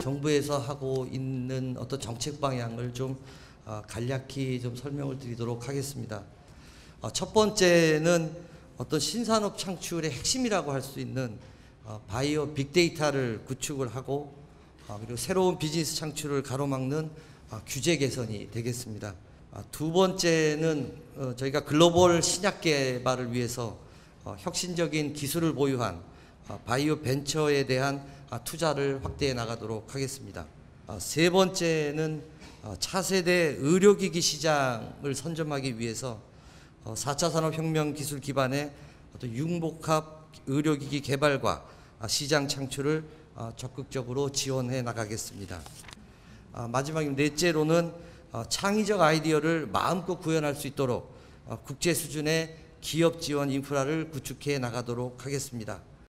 정부에서 하고 있는 어떤 정책 방향을 좀 간략히 좀 설명을 드리도록 하겠습니다. 어, 첫 번째는 어떤 신산업 창출의 핵심이라고 할 수 있는 어, 바이오 빅데이터를 구축을 하고 어, 그리고 새로운 비즈니스 창출을 가로막는 어, 규제 개선이 되겠습니다. 아, 두 번째는 어, 저희가 글로벌 신약 개발을 위해서 어, 혁신적인 기술을 보유한 어, 바이오 벤처에 대한 아, 투자를 확대해 나가도록 하겠습니다. 아, 세 번째는 어, 차세대 의료기기 시장을 선점하기 위해서 어, 4차 산업혁명 기술 기반의 어떤 융복합 의료기기 개발과 아, 시장 창출을 어, 적극적으로 지원해 나가겠습니다. 아, 마지막 넷째로는 어, 창의적 아이디어를 마음껏 구현할 수 있도록 어, 국제 수준의 기업 지원 인프라를 구축해 나가도록 하겠습니다.